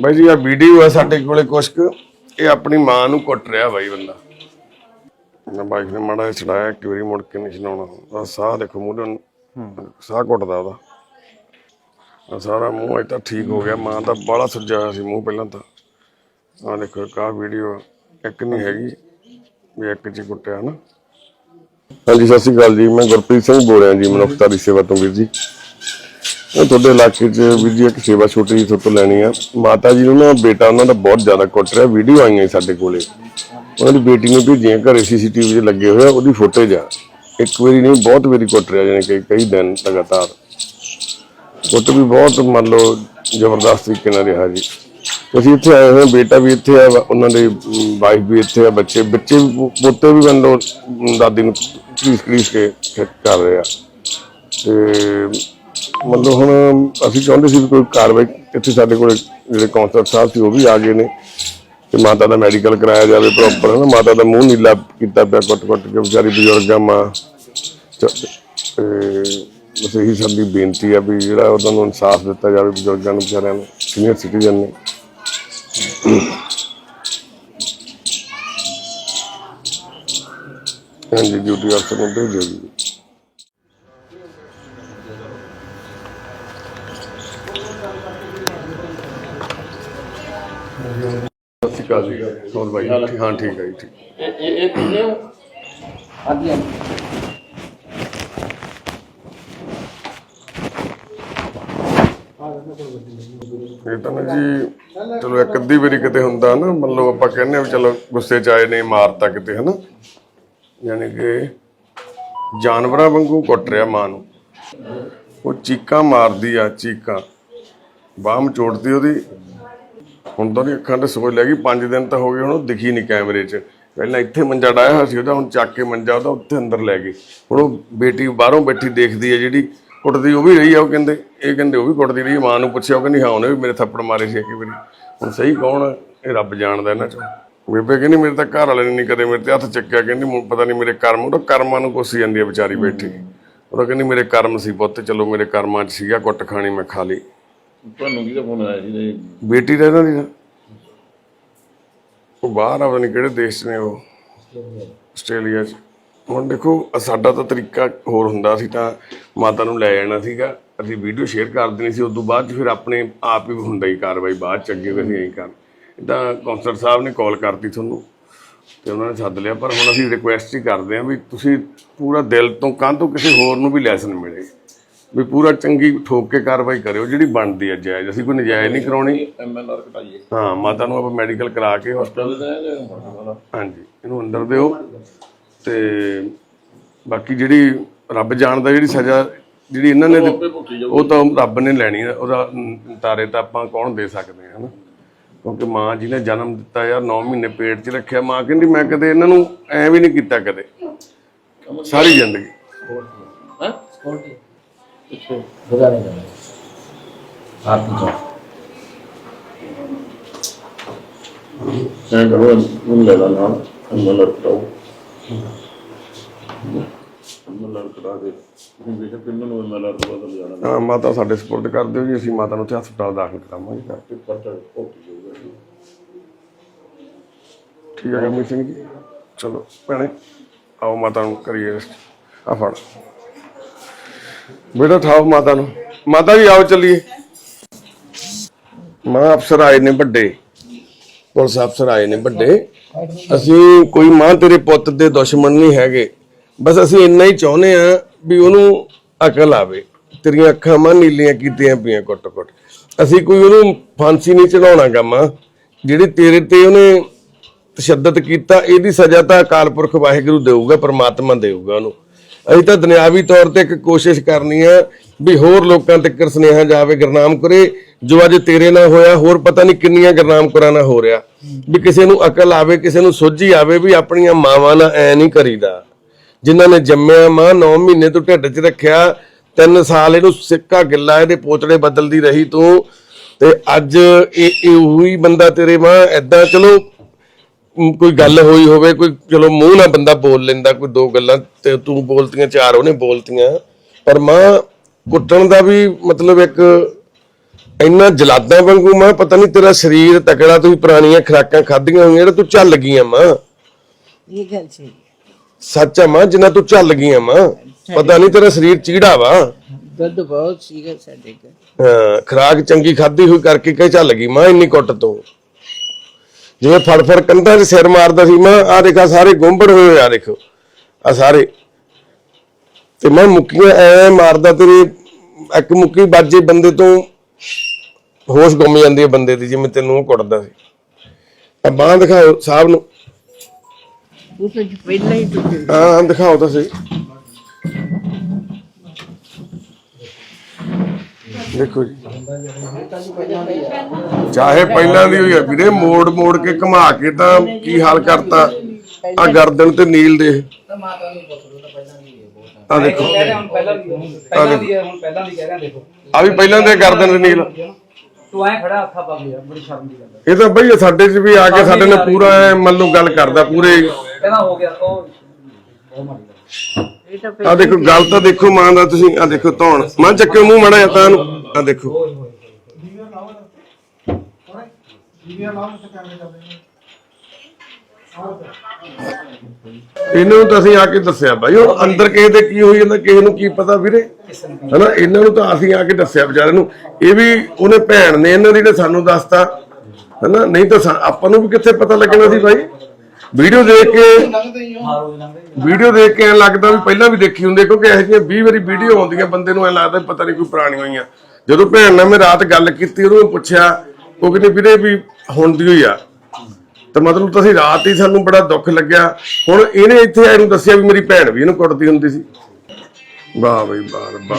ਬਾਈ ਜੀ ਆ ਵੀਡੀਓ ਆ ਸਾਡੇ ਕੋਲੇ ਕੁਛ ਕੁ। ਇਹ ਆਪਣੀ ਮਾਂ ਨੂੰ ਕੁੱਟ ਰਿਹਾ ਬਾਈ ਬੰਦਾ। ਮੈਂ ਬਾਈਕ ਨੇ ਮਾੜਾ ਜਿਹਾ ਛਡਾਇਆ ਇੱਕ ਵਾਰੀ ਮੁੜ ਕੇ ਨਹੀਂ ਛਡਾਉਣਾ। ਆ ਸਾਹ ਦੇਖੋ ਮੂਹਰੇ ਨੂੰ ਸਾਹ ਘੁੱਟਦਾ ਉਹਦਾ। ਆਹ ਸਾਰਾ ਮੂੰਹ ਅਜ ਤਾਂ ਠੀਕ ਹੋ ਗਿਆ। ਮਾਂ ਤਾਂ ਬਾਹਲਾ ਸੁੱਜਿਆ ਹੋਇਆ ਸੀ ਮੂੰਹ ਪਹਿਲਾਂ ਤਾਂ। ਆ ਦੇਖੋ ਆਹ ਵੀਡੀਓ ਇੱਕ ਨਹੀਂ ਹੈਗੀ। ਵੀ ਇੱਕ ਚ ਕੁੱਟਿਆ ਨਾ। ਹਾਂਜੀ, ਸਤਿ ਸ਼੍ਰੀ ਅਕਾਲ ਜੀ। ਮੈਂ ਗੁਰਪ੍ਰੀਤ ਸਿੰਘ ਬੋਲ ਰਿਹਾ ਜੀ, ਮਨੁੱਖਤਾ ਦੀ ਸੇਵਾ ਤੋਂ ਵੀਰ ਜੀ। ਉਹ ਤੁਹਾਡੇ ਇਲਾਕੇ 'ਚ ਵੀਰ ਜੀ ਇੱਕ ਸੇਵਾ ਛੋਟੀ ਜਿਹੀ ਤੁਹਾਡੇ ਤੋਂ ਲੈਣੀ ਆ। ਮਾਤਾ ਜੀ ਨੂੰ ਨਾ ਬੇਟਾ ਉਹਨਾਂ ਦਾ ਬਹੁਤ ਜ਼ਿਆਦਾ ਕੁੱਟ ਰਿਹਾ। ਵੀਡੀਓ ਆਈਆਂ ਸਾਡੇ ਕੋਲੇ। ਉਹਨਾਂ ਦੀ ਬੇਟੀ ਨੂੰ ਭੇਜੀਆਂ ਘਰੇ ਸੀਸੀਟੀਵੀ 'ਚ ਲੱਗੇ ਹੋਇਆ ਉਹਦੀ ਫੁਟੇਜ ਆ। ਇੱਕ ਵਾਰੀ ਨਹੀਂ, ਬਹੁਤ ਵਾਰੀ ਕੁੱਟ ਰਿਹਾ ਜਾਣੀ ਕਿ ਕਈ ਦਿਨ ਲਗਾਤਾਰ। ਕੁੱਟ ਵੀ ਬਹੁਤ ਮੰਨ ਲਓ ਜ਼ਬਰਦਸਤ ਤਰੀਕੇ ਨਾਲ ਰਿਹਾ ਜੀ। ਅਸੀਂ ਇੱਥੇ ਆਏ ਹੋਏ ਹਾਂ, ਬੇਟਾ ਵੀ ਇੱਥੇ ਆ ਉਹਨਾਂ ਦੇ ਵਾਈਫ ਵੀ ਇੱਥੇ ਆ ਬੱਚੇ ਬੱਚੇ ਵੀ ਪੋ- ਪੋਤੇ ਵੀ ਮੈਨੂੰ ਦਾਦੀ ਨੂੰ ਕਲੀਸ ਕਲੀਸ ਕੇ ਕਰ ਰਹੇ ਆ। ਤੇ ਮਤਲਬ ਹੁਣ ਅਸੀਂ ਚਾਹੁੰਦੇ ਸੀ ਵੀ ਕੋਈ ਕਾਰਵਾਈ ਇੱਥੇ ਸਾਡੇ ਕੋਲ ਜਿਹੜੇ ਕੌਂਸਲਰ ਸਾਹਿਬ ਸੀ ਉਹ ਵੀ ਆ ਗਏ ਨੇ। ਤੇ ਮਾਤਾ ਦਾ ਮੈਡੀਕਲ ਕਰਾਇਆ ਜਾਵੇ ਪ੍ਰੋਪਰ ਹੈ ਨਾ ਮਾਤਾ ਦਾ ਮੂੰਹ ਨੀਲਾ ਕੀਤਾ ਪਿਆ ਕੁੱਟ ਕੁੱਟ ਕੇ ਵਿਚਾਰੀ ਬਜ਼ੁਰਗ ਆ ਮਾਂ। ਚ- ਤੇ ਬਸ ਇਹੀ ਸਾਡੀ ਬੇਨਤੀ ਆ ਵੀ ਜਿਹੜਾ ਉਹਨਾਂ ਨੂੰ ਇਨਸਾਫ ਦਿੱਤਾ ਜਾਵੇ ਬਜ਼ੁਰਗਾਂ ਨੂੰ ਵਿਚਾਰਿਆਂ ਨੂੰ ਸੀਨੀਅਰ ਸਿਟੀਜ਼ਨ ਨੇ। ਹਾਂਜੀ ਡਿਊਟੀ ਅਫਸਰ ਨੂੰ ਭੇਜੋ ਜੀ। ਸਤਿ ਸ਼੍ਰੀ ਅਕਾਲ ਜੀ। ਹੋਰ ਬਾਈ ਹਾਂ? ਠੀਕ ਹੈ ਜੀ ਠੀਕ। ਇਹ ਤਾਂ ਨਾ ਜੀ, ਚਲੋ ਇੱਕ ਅੱਧੀ ਵਾਰੀ ਕਿਤੇ ਹੁੰਦਾ ਨਾ, ਮੰਨ ਲਓ ਆਪਾਂ ਕਹਿੰਦੇ ਵੀ ਚਲੋ ਗੁੱਸੇ ਚ ਆਏ ਨੇ, ਮਾਰਤਾ ਕਿਤੇ, ਹਨਾ? ਯਾਨੀ ਕਿ ਜਾਨਵਰਾਂ ਵਾਂਗੂ ਕੁੱਟ ਰਿਹਾ ਮਾਂ ਨੂੰ। ਉਹ ਚੀਕਾਂ ਮਾਰਦੀ ਆ, ਚੀਕਾਂ। ਬਾਹ ਮਚੋੜਦੀ ਉਹਦੀ। ਹੁਣ ਤਾਂ ਉਹਦੀ ਅੱਖਾਂ ਤੇ ਸੋਜ ਲੱਗੀ 5 ਦਿਨ ਤਾਂ ਹੋ ਗਏ, ਹੁਣ ਉਹ ਦਿਖੀ ਨਹੀਂ ਕੈਮਰੇ 'ਚ। ਪਹਿਲਾਂ ਇੱਥੇ ਮੰਜਾ ਡਾਇਆ ਹੋਇਆ ਸੀ ਉਹਦਾ, ਹੁਣ ਚੱਕ ਕੇ ਮੰਜਾ ਉਹਦਾ ਉੱਥੇ ਅੰਦਰ ਲੈ ਗਏ ਹੁਣ ਉਹ ਬੇਟੀ ਬਾਹਰੋਂ ਬੈਠੀ ਦੇਖਦੀ ਹੈ ਜਿਹੜੀ ਕੁੱਟਦੀ ਉਹ ਵੀ ਰਹੀ ਆ ਉਹ ਕਹਿੰਦੇ ਇਹ ਕਹਿੰਦੇ ਉਹ ਵੀ ਕੁੱਟਦੀ ਰਹੀ ਮਾਂ ਨੂੰ ਪੁੱਛਿਆ ਉਹ ਕਹਿੰਦੀ ਹਾਂ ਉਹਨੇ ਵੀ ਮੇਰੇ ਥੱਪੜ ਮਾਰੇ ਸੀ ਇੱਕ ਵਾਰੀ। ਹੁਣ ਸਹੀ ਕੌਣ ਆ? ਇਹ ਰੱਬ ਜਾਣਦਾ ਇਹਨਾਂ ਚੋਂ। ਬੇਬੇ ਕਹਿੰਦੀ ਮੇਰੇ ਤਾਂ ਘਰ ਵਾਲੇ ਨੇ ਨਹੀਂ ਕਦੇ ਮੇਰੇ ਤੇ ਹੱਥ ਚੱਕਿਆ। ਕਹਿੰਦੀ ਪਤਾ ਨਹੀਂ ਮੇਰੇ ਕਰਮ ਉਹ ਕਰਮਾਂ ਨੂੰ ਕੋਸੀ ਜਾਂਦੀ ਹੈ ਵਿਚਾਰੀ ਬੈਠੀ। ਉਹ ਕਹਿੰਦੀ ਮੇਰੇ ਕਰਮ ਸੀ ਪੁੱਤ ਚਲੋ ਮੇਰੇ ਕਰਮਾਂ 'ਚ ਸੀਗਾ ਕੁੱਟ ਖਾਣੀ ਮੈਂ ਖਾ ਲਈ। ਤੁਹਾਨੂੰ ਕਿਹਦਾ ਫੋਨ ਆਇਆ ਸੀ ਬੇਟੀ ਦਾ ਇਹਨਾਂ ਦੀ। ਉਹ ਬਾਹਰ ਆ ਪਤਾ ਨਹੀਂ ਕਿਹੜੇ ਦੇਸ਼ ਨੇ ਉਹ। ਆਸਟ੍ਰੇਲੀਆ 'ਚ। ਹੁਣ ਦੇਖੋ ਸਾਡਾ ਤਾਂ ਤਰੀਕਾ ਹੋਰ ਹੁੰਦਾ ਸੀ ਤਾਂ ਮਾਤਾ ਨੂੰ ਲੈ ਜਾਣਾ ਸੀਗਾ। ਅਸੀਂ ਵੀਡੀਓ ਸ਼ੇਅਰ ਕਰ ਦੇਣੀ ਸੀ ਉਸ ਤੋਂ ਬਾਅਦ ਫਿਰ ਆਪਣੇ ਆਪ ਹੀ ਹੁੰਦਾ ਹੀ ਕਾਰਵਾਈ ਬਾਅਦ 'ਚ ਅੱਗੇ ਵੀ ਅਸੀਂ ਐਂ ਕਰ ਇਦਾਂ ਕੌਂਸਲਰ ਸਾਹਿਬ ਨੇ ਕਾਲ ਕਰਤੀ ਤੁਹਾਨੂੰ ਤੇ ਉਹਨਾਂ ਨੇ ਸੱਦ ਲਿਆ ਪਰ ਹੁਣ ਅਸੀਂ ਰਿਕੁਐਸਟ ਹੀ ਕਰਦੇ ਹਾਂ ਵੀ ਤੁਸੀਂ ਪੂਰਾ ਦਿਲ ਤੋਂ ਕਾਂ ਤੋਂ ਕਿਸੇ ਹੋਰ ਨੂੰ ਵੀ ਲੈਸਨ ਮਿਲੇ। ਵੀ ਪੂਰਾ ਚੰਗੀ ਠੋਕ ਕੇ ਕਾਰਵਾਈ ਕਰਿਓ ਜਿਹੜੀ ਬਣਦੀ ਹੈ ਜਾਇਜ਼। ਅਸੀਂ ਕੋਈ ਨਜਾਇਜ਼ ਨਹੀਂ ਕਰਾਉਣੀ। ਐਮਐਲਆਰ ਕਟਾਈਏ। ਹਾਂ ਮਾਤਾ ਨੂੰ ਆਪਾਂ ਮੈਡੀਕਲ ਕਰਾ ਕੇ ਹਸਪਤਾਲ ਚੱਲਦਾ ਹੈ ਤੇ ਹੁਣ ਹਾਂਜੀ ਇਹਨੂੰ ਅੰਦਰ ਦਿਓ। ਤੇ ਬਾਕੀ ਜਿਹੜੀ ਰੱਬ ਜਾਣਦਾ ਜਿਹੜੀ ਸਜ਼ਾ ਜਿਹੜੀ ਇਹਨਾਂ ਨੇ ਦਿੱਤੀ, ਉਹ ਤਾਂ ਰੱਬ ਨੇ ਲੈਣੀ ਆ। ਉਹਦਾ ਨ- ਤਾਰੇ ਤਾਂ ਆਪਾਂ ਕੌਣ ਦੇ ਸਕਦੇ ਹਾਂ ਹਨਾ? ਕਿਉਂਕਿ ਮਾਂ ਜਿਹਨੇ ਜਨਮ ਦਿੱਤਾ ਯਾਰ 9 ਮਹੀਨੇ ਪੇਟ 'ਚ ਰੱਖਿਆ। ਮਾਂ ਕਹਿੰਦੀ ਮੈਂ ਕਦੇ ਇਹਨਾਂ ਨੂੰ ਐ ਵੀ ਨਹੀਂ ਕੀਤਾ ਕਦੇ। ਸਾਰੀ ਜ਼ਿੰਦਗੀ। ਹੈ? ਮੈਂ ਕਰੋ ਨੂੰ ਲੈ ਲਾ ਨਾਲ ਐਮਐਲਆਰ ਕਟਾਓ ਐਮਐਲਆਰ ਦੇ ਤੁਸੀਂ ਬੇਸ਼ੱਕ ਇਹਨਾਂ ਨੂੰ ਐਮਐਲਆਰ ਤੋਂ ਜਾਣਾ ਹਾਂ, ਮਾਤਾ ਸਾਡੇ ਸਪੋਰਟ ਕਰ ਦਿਓ ਜੀ, ਅਸੀਂ ਮਾਤਾ ਨੂੰ ਉੱਥੇ ਹਸਪਤਾਲ ਦਾਖਲ ਕਰਾਵਾਂਗੇ। ਕਰਕੇ ਤੇ ਪਰਚਾ ਭੁਗਤ ਜਾਊਗਾ ਜੀ। ਠੀਕ ਹੈ ਗਰਮੀਤ ਸਿੰਘ ਜੀ। ਚਲੋ, ਭੈਣੇ, ਆਓ ਮਾਤਾ ਨੂੰ ਕਰੀਏ ਰੈਸਟ ਆ ਫੜ। ਬੇਟਾ ਠਾਓ ਮਾਤਾ ਨੂੰ। ਮਾਤਾ ਜੀ, ਆਓ ਚੱਲੀਏ। ਮਾਂ ਅਫਸਰ ਆਏ ਨੇ ਵੱਡੇ। ਪੁਲਿਸ ਅਫਸਰ ਆਏ ਨੇ ਵੱਡੇ। ਅਸੀਂ ਕੋਈ ਮਾਂ ਤੇਰੇ ਪੁੱਤ ਦੇ ਦੁਸ਼ਮਣ ਨਹੀਂ ਹੈਗੇ। ਬਸ ਅਸੀਂ ਇੰਨਾ ਹੀ ਚਾਹੁੰਦੇ ਆ ਵੀ ਉਹਨੂੰ ਅਕਲ ਆਵੇ। ਤੇਰੀਆਂ ਅੱਖਾਂ ਮਾਂ ਨੀਲੀਆਂ ਕੀਤੀਆਂ ਪਈਆਂ ਕੁੱਟ-ਕੁੱਟ। ਅਸੀਂ ਕੋਈ ਉਹਨੂੰ ਫਾਂਸੀ ਨਹੀਂ ਚੜਾਉਣਾ ਮਾਂ। ਜਿਹੜੀ ਤੇਰੇ ਤੇ ਉਹਨੇ ਤਸ਼ੱਦਦ ਕੀਤਾ, ਇਹਦੀ ਸਜ਼ਾ ਤਾਂ ਅਕਾਲ ਪੁਰਖ ਵਾਹਿਗੁਰੂ ਦੇਊਗਾ, ਪ੍ਰਮਾਤਮਾ ਦੇਊਗਾ ਉਹਨੂੰ। ਅਸੀਂ ਤਾਂ ਦੁਨਿਆਵੀ ਤੌਰ ਤੇ ਇੱਕ ਕੋਸ਼ਿਸ਼ ਕਰਨੀ ਆ ਵੀ ਹੋਰ ਲੋਕਾਂ ਤੱਕ ਸੁਨੇਹਾ ਜਾਵੇ ਗੁਰਨਾਮ ਕਰੇ ਜੋ ਅੱਜ ਤੇਰੇ ਨਾਲ ਹੋਇਆ, ਹੋਰ ਪਤਾ ਨਹੀਂ ਕਿੰਨੀਆਂ ਗੁਰਨਾਮ ਕਰਾਂ ਹੋ ਰਿਹਾ। ਵੀ ਕਿਸੇ ਨੂੰ ਅਕਲ ਆਵੇ, ਕਿਸੇ ਨੂੰ ਸੋਝੀ ਆਵੇ ਵੀ ਆਪਣੀਆਂ ਮਾਵਾਂ ਨਾਲ ਐ ਨਹੀਂ ਕਰੀਦਾ। ਜਿਨ੍ਹਾਂ ਨੇ ਜੰਮਿਆ ਮਾਂ 9 ਮਹੀਨੇ ਤੋਂ ਢਿੱਡ 'ਚ ਰੱਖਿਆ 3 ਸਾਲ ਇਹਨੂੰ ਸਿੱਕਾ ਗਿੱਲਾ ਇਹਦੇ ਪੋਤੜੇ ਬਦਲਦੀ ਰਹੀ ਤੂੰ, ਤੇ ਅੱਜ ਇਹ ਉਹੀ ਬੰਦਾ ਤੇਰੇ ਮਾਂ ਐਦਾਂ ਚਲੋ ਕੋਈ ਗੱਲ ਹੋਈ ਹੋਵੇ ਕੋਈ ਚਲੋ ਮੂੰਹ ਨਾਲ ਬੰਦਾ ਬੋਲ ਲੈਂਦਾ ਕੋਈ ਦੋ ਗੱਲਾਂ ਤੇ ਤੂੰ ਬੋਲਤੀਆਂ ਚਾਰ ਉਹਨੇ ਬੋਲਤੀਆਂ। ਪਰ ਮਾਂ ਕੁੱਟਣ ਦਾ ਵੀ ਮਤਲਬ ਇੱਕ ਇੰਨਾ ਜਲਾਦਾਂ ਵਾਂਗੂ ਮਾਂ ਪਤਾ ਨਹੀਂ ਤੇਰਾ ਸਰੀਰ ਤਕੜਾ ਤੂੰ ਪੁਰਾਣੀਆਂ ਖਰਾਕਾਂ ਖਾਧੀਆਂ ਹੋਈਆਂ ਜਿਹੜਾ ਤੂੰ ਝੱਲ ਗਈਆਂ ਮਾਂ। ਇਹ ਗੱਲ ਸੀ ਸੱਚ ਆ ਮਾਂ ਜਿੰਨਾ ਤੂੰ ਝੱਲ ਗਈਆਂ ਮਾਂ ਪਤਾ ਨਹੀਂ ਤੇਰਾ ਸਰੀਰ ਚੀੜਾ ਵਾ। ਦੁੱਧ ਬਹੁਤ ਸੀਗਾ ਸਾਡੇ ਘਰ। ਹਾਂ, ਖੁਰਾਕ ਚੰਗੀ ਖਾਧੀ ਹੋਈ ਕਰਕੇ ਕਹੇ ਝੱਲ ਗਈ ਮਾਂ ਇੰਨੀ ਕੁੱਟ ਤੋਂ। ਜਿਵੇਂ ਫੜ ਫੜ ਕੰਧਾਂ 'ਚ ਸਿਰ ਮਾਰਦਾ ਸੀ ਮਾਂ ਆ ਦੇਖਾ ਸਾਰੇ ਗੁੰਬੜ ਹੋਏ ਆ ਦੇਖੋ। ਆ ਸਾਰੇ। ਤੇ ਮੈਂ ਮੁੱਕੀਆਂ ਐ ਮਾਰਦਾ ਤੇਰੇ ਇੱਕ ਮੁੱਕੀ ਵੱਜੇ ਬੰਦੇ ਤੋਂ ਹੋਸ਼ ਗੁੰਮ ਜਾਂਦੀ ਹੈ ਬੰਦੇ ਦੀ ਜਿਵੇਂ ਤੈਨੂੰ ਕੁੱਟਦਾ ਸੀ। ਆ ਬਾਹ ਦਿਖਾਓ ਸਾਹਿਬ ਨੂੰ। ਉਹ ਤਾਂ ਪਹਿਲਾਂ ਹੀ ਟੁੱਟੇ ਹਾਂ ਹਾਂ ਦਿਖਾਓ ਤਾਂ ਸਹੀ। ਦੇਖੋ ਜੀ। ਚਾਹੇ ਪਹਿਲਾਂ ਦੀ ਹੋਈ ਆ, ਵੀਰੇ, ਮੋੜ ਮੋੜ ਕੇ ਘੁਮਾ ਕੇ ਤਾਂ ਕੀ ਹਾਲ ਕਰਤਾ? ਆ ਗਰਦਨ ਤੇ ਨੀਲ ਦੇ। ਆ ਦੇਖੋ। ਪਹਿਲਾਂ ਦੀ ਹੁਣ ਪਹਿਲਾਂ ਦੀ ਕਹਿ ਰਿਹਾ ਦੇਖੋ। ਆ ਵੀ ਪਹਿਲਾਂ ਦੇ ਗਰਦਨ ਤੇ ਨੀਲ। ਤੂੰ ਐ ਖੜਾ ਹੱਥਾਂ ਪਾ ਗਿਆ ਬੜੀ ਸ਼ਰਮ ਦੀ ਗੱਲ ਇਹ ਤਾਂ ਬਈ ਸਾਡੇ 'ਚ ਵੀ ਆ ਕੇ ਸਾਡੇ ਨਾਲ ਪੂਰਾ ਐਂ, ਮੰਨ ਲਓ ਗੱਲ ਕਰਦਾ ਪੂਰੇ। ਕਹਿੰਦਾ ਹੋ ਗਿਆ ਉਹ ਗੱਲ ਆ ਦੇਖੋ, ਗੱਲ ਤਾਂ ਦੇਖੋ ਮਾਂ ਦਾ ਤੁਸੀਂ ਆ ਦੇਖੋ ਧੌਣ। ਮਾਂ ਚੱਕਿਓ ਮੂੰਹ ਮੜਾ ਤਾਂ ਨੂੰ ਆ ਦੇਖੋ। ਇਹਨਾਂ ਨੂੰ। ਤਾਂ ਅਸੀਂ ਆ ਕੇ ਦੱਸਿਆ ਬਾਈ ਹੁਣ ਅੰਦਰ ਕਿਸੇ ਦੇ ਕੀ ਹੋਈ ਜਾਂਦਾ ਕਿਸੇ ਨੂੰ ਕੀ ਪਤਾ ਵੀਰੇ? ਹਨਾ ਇਹਨਾਂ ਨੂੰ ਤਾਂ ਅਸੀਂ ਆ ਕੇ ਦੱਸਿਆ ਵਿਚਾਰੇ ਨੂੰ। ਇਹ ਵੀ ਉਹਨੇ ਭੈਣ ਨੇ ਇਹਨਾਂ ਦੀ ਨੇ ਸਾਨੂੰ ਦੱਸਤਾ। ਹਨਾ ਨਹੀਂ ਤਾਂ ਸਾ- ਆਪਾਂ ਨੂੰ ਵੀ ਕਿੱਥੇ ਪਤਾ ਲੱਗਣਾ ਸੀ ਬਾਈ? ਵੀਡੀਓ ਦੇਖ ਕੇ ਵੀਡੀਓ ਦੇਖ ਕੇ ਐ ਲੱਗਦਾ ਵੀ ਪਹਿਲਾਂ ਵੀ ਦੇਖੀ ਹੁੰਦੀ ਹੈ, ਕਿਉਂਕਿ ਇਹੋ ਜਿਹੀਆਂ 20 ਵਾਰੀ ਵੀਡੀਓ ਆਉਂਦੀਆਂ ਬੰਦੇ ਨੂੰ ਐ ਲੱਗਦਾ ਵੀ ਪਤਾ ਨਹੀਂ ਕੋਈ ਪੁਰਾਣੀ ਹੋਈਆਂ। ਜਦੋਂ ਭੈਣ ਨਾਲ ਮੈਂ ਰਾਤ ਗੱਲ ਕੀਤੀ, ਉਹਨੂੰ ਪੁੱਛਿਆ, ਉਹ ਕਹਿੰਦੀ, ਵੀਰੇ ਵੀ ਹੁਣ ਦੀ ਹੋਈ ਆ। ਤਾਂ ਮਤਲਬ ਤੁਸੀਂ ਰਾਤ ਹੀ ਸਾਨੂੰ ਬੜਾ ਦੁੱਖ ਲੱਗਿਆ। ਹੁਣ ਇਹਨੇ ਇੱਥੇ ਆਏ ਨੂੰ ਦੱਸਿਆ ਵੀ ਮੇਰੀ ਭੈਣ ਵੀ ਇਹਨੂੰ ਕੁੱਟਦੀ ਹੁੰਦੀ ਸੀ। ਵਾਹ ਬਈ, ਵਾਹ ਰੱਬਾ।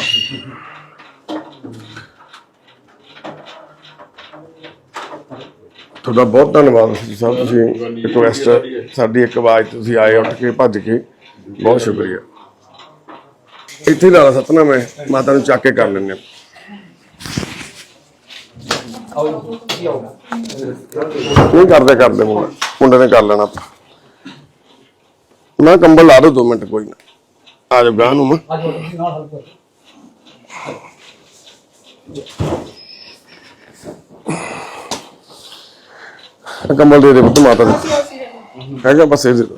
ਤੁਹਾਡਾ ਬਹੁਤ ਧੰਨਵਾਦ ਜੀ ਸਾਹਿਬ ਤੁਸੀਂ ਰਿਕੁਐਸਟ ਸਾਡੀ ਇੱਕ ਆਵਾਜ਼ ਤੁਸੀਂ ਆਏ, ਉੱਠ ਕੇ, ਭੱਜ ਕੇ। ਬਹੁਤ ਸ਼ੁਕਰੀਆ। ਇੱਥੇ ਹੀ ਲਾ ਲਾ ਮੈਂ ਮਾਤਾ ਨੂੰ ਚੱਕ ਕੇ ਕਰ ਲੈਣੇ ਆਓ ਨਹੀਂ ਕਰਦੇ ਕਰਦੇ ਮੁੰਡਾ। ਮੁੰਡੇ ਨੇ ਕਰ ਲੈਣਾ ਆਪਾਂ। ਮੈਂ ਕੰਬਲ ਲਾ ਦੋ 2 ਮਿੰਟ, ਕੋਈ ਨਾ। ਆ ਜਾਓ, ਗਾਹ ਨੂੰ ਮੈਂ। ਕੰਬਲ ਦੇ ਦੇ ਪੁੱਤ ਮਾਤਾ ਨੂੰ। ਹੈਗਾ, ਬਸ ਇਹ ਦੇ ਦਿਓ।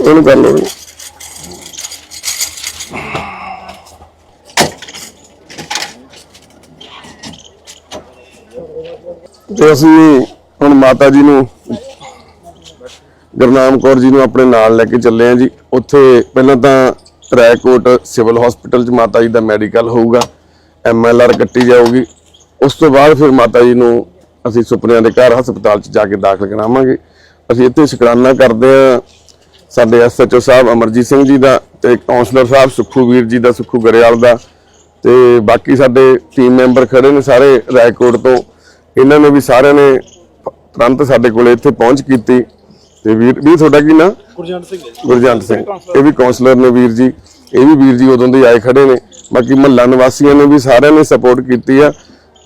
ਉਹਨੂੰ ਕਰ ਲਓ ਜੀ। ਤੇ ਅਸੀਂ ਹੁਣ ਮਾਤਾ ਜੀ ਨੂੰ ਗੁਰਨਾਮ ਕੌਰ ਜੀ ਨੂੰ ਆਪਣੇ ਨਾਲ ਲੈ ਕੇ ਚੱਲੇ ਆ ਜੀ। ਉੱਥੇ ਪਹਿਲਾਂ ਤਾਂ ਰੈਕੋਟ ਸਿਵਲ ਹਸਪੀਟਲ 'ਚ ਮਾਤਾ ਜੀ ਦਾ ਮੈਡੀਕਲ ਹੋਊਗਾ ਐਮਐਲਆਰ ਕੱਟੀ ਜਾਊਗੀ। ਉਸ ਤੋਂ ਬਾਅਦ ਫਿਰ ਮਾਤਾ ਜੀ ਨੂੰ ਅਸੀਂ ਸੁਪਨਿਆਂ ਦੇ ਘਰ ਹਸਪਤਾਲ 'ਚ ਜਾ ਕੇ ਦਾਖਲ ਕਰਾਵਾਂਗੇ। ਅਸੀਂ ਇੱਥੇ ਸ਼ੁਕਰਾਨਾ ਕਰਦੇ ਆ ਸਾਡੇ ਐਸਐਚਓ ਸਾਹਿਬ ਅਮਰਜੀਤ ਸਿੰਘ ਜੀ ਦਾ ਤੇ ਕਾਉਂਸਲਰ ਸਾਹਿਬ ਸੁਖੂ ਵੀਰ ਜੀ ਦਾ, ਸੁਖੂ ਗਰੇਵਾਲ ਦਾ। ਤੇ ਬਾਕੀ ਸਾਡੇ ਟੀਮ ਮੈਂਬਰ ਖੜੇ ਨੇ ਸਾਰੇ ਰਾਏਕੋਟ ਤੋਂ। ਇਹਨਾਂ ਨੇ ਵੀ ਸਾਰਿਆਂ ਨੇ ਤੁਰੰਤ ਸਾਡੇ ਕੋਲੇ ਇੱਥੇ ਪਹੁੰਚ ਕੀਤੀ ਤੇ ਵੀਰ ਵੀ ਤੁਹਾਡਾ ਕੀ ਨਾਂ? ਗੁਰਜੰਟ ਸਿੰਘ ਗੁਰਜੰਟ ਸਿੰਘ। ਇਹ ਵੀ ਕਾਉਂਸਲਰ ਨੇ ਵੀਰ ਜੀ। ਇਹ ਵੀ ਵੀਰ ਜੀ ਉਦੋਂ ਦੇ ਆਏ ਖੜੇ ਨੇ। ਬਾਕੀ ਮਹੱਲਾ ਨਿਵਾਸੀਆਂ ਨੇ ਵੀ ਸਾਰਿਆਂ ਨੇ ਸਪੋਰਟ ਕੀਤੀ ਆ।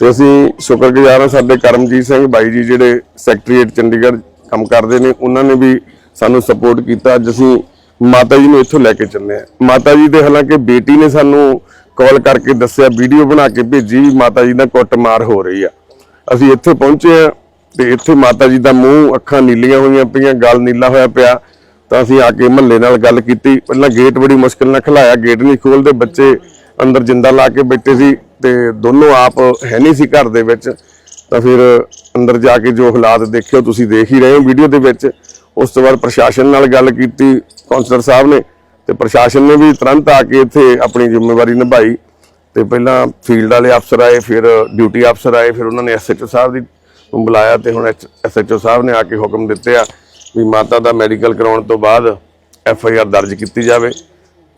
ਤੇ ਅਸੀਂ ਸ਼ੁਕਰਗੁਜ਼ਾਰ ਹਾਂ ਸਾਡੇ ਕਰਮਜੀਤ ਸਿੰਘ ਬਾਈ ਜੀ ਜਿਹੜੇ ਸੈਕਟਰੀਏਟ ਚੰਡੀਗੜ੍ਹ ਕੰਮ ਕਰਦੇ ਨੇ ਉਹਨਾਂ ਨੇ ਵੀ ਸਾਨੂੰ ਸਪੋਰਟ ਕੀਤਾ। ਅੱਜ ਅਸੀਂ ਮਾਤਾ ਜੀ ਨੂੰ ਇੱਥੋਂ ਲੈ ਕੇ ਚੱਲੇ ਆ ਮਾਤਾ ਜੀ ਦੇ ਹਾਲਾਂਕਿ ਬੇਟੀ ਨੇ ਸਾਨੂੰ ਕਾਲ ਕਰਕੇ ਦੱਸਿਆ ਵੀਡੀਓ ਬਣਾ ਕੇ ਭੇਜੀ ਮਾਤਾ ਜੀ ਦਾ ਕੁੱਟਮਾਰ ਹੋ ਰਹੀ ਆ। ਅਸੀਂ ਇੱਥੇ ਪਹੁੰਚੇ ਆ ਤੇ ਇੱਥੇ ਮਾਤਾ ਜੀ ਦਾ ਮੂੰਹ, ਅੱਖਾਂ ਨੀਲੀਆਂ ਹੋਈਆਂ ਪਈਆਂ, ਗਲ ਨੀਲਾ ਹੋਇਆ ਪਿਆ। ਤਾਂ ਅਸੀਂ ਆ ਕੇ ਮਹੱਲੇ ਨਾਲ ਗੱਲ ਕੀਤੀ। ਪਹਿਲਾਂ ਗੇਟ ਬੜੀ ਮੁਸ਼ਕਲ ਨਾਲ ਖਲਾਇਆ ਗੇਟ ਨਹੀਂ ਖੋਲਦੇ, ਬੱਚੇ ਅੰਦਰ ਜਿੰਦਾ ਲਾ ਕੇ ਬੈਠੇ ਸੀ ਤੇ ਦੋਨੋਂ ਆਪ ਹੈ ਨਹੀਂ ਸੀ ਘਰ ਦੇ ਵਿੱਚ। ਤਾਂ ਫਿਰ ਅੰਦਰ ਜਾ ਕੇ ਜੋ ਹਾਲਾਤ ਦੇਖਿਓ, ਤੁਸੀਂ ਦੇਖ ਹੀ ਰਹੇ ਹੋ ਵੀਡੀਓ ਦੇ ਵਿੱਚ। ਉਸ ਤੋਂ ਬਾਅਦ ਪ੍ਰਸ਼ਾਸਨ ਨਾਲ ਗੱਲ ਕੀਤੀ, ਕੌਂਸਲਰ ਸਾਹਿਬ ਨੇ ਤੇ ਪ੍ਰਸ਼ਾਸਨ ਨੇ ਵੀ ਤੁਰੰਤ ਆ ਕੇ ਇੱਥੇ ਆਪਣੀ ਜ਼ਿੰਮੇਵਾਰੀ ਨਿਭਾਈ। ਤੇ ਪਹਿਲਾਂ ਫੀਲਡ ਵਾਲੇ ਅਫਸਰ ਆਏ, ਫਿਰ ਡਿਊਟੀ ਅਫਸਰ ਆਏ, ਫਿਰ ਉਹਨਾਂ ਨੇ ਐਸਐਚਓ ਸਾਹਿਬ ਦੀ ਨੂੰ ਬੁਲਾਇਆ ਤੇ ਹੁਣ ਐਸਐਚਓ ਸਾਹਿਬ ਨੇ ਆ ਕੇ ਹੁਕਮ ਦਿੱਤੇ ਆ ਵੀ ਮਾਤਾ ਦਾ ਮੈਡੀਕਲ ਕਰਾਉਣ ਤੋਂ ਬਾਅਦ ਐਫ ਆਈ ਆਰ ਦਰਜ ਕੀਤੀ ਜਾਵੇ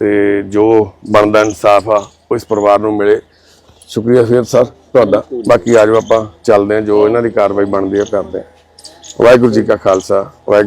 ਤੇ ਜੋ ਬਣਦਾ ਇਨਸਾਫ ਆ, ਉਹ ਇਸ ਪਰਿਵਾਰ ਨੂੰ ਮਿਲੇ। ਸ਼ੁਕਰੀਆ ਫਿਰ ਸਰ ਤੁਹਾਡਾ। ਬਾਕੀ ਆਜੋ ਆਪਾਂ, ਚੱਲਦੇ ਹਾਂ ਜੋ ਇਹਨਾਂ ਦੀ ਕਾਰਵਾਈ ਬਣਦੀ ਹੈ ਕਰਦੇ ਹਾਂ ਵਾਹਿਗੁਰੂ ਜੀ ਕਾ ਖਾਲਸਾ, ਵਾਹਿਗੁਰੂ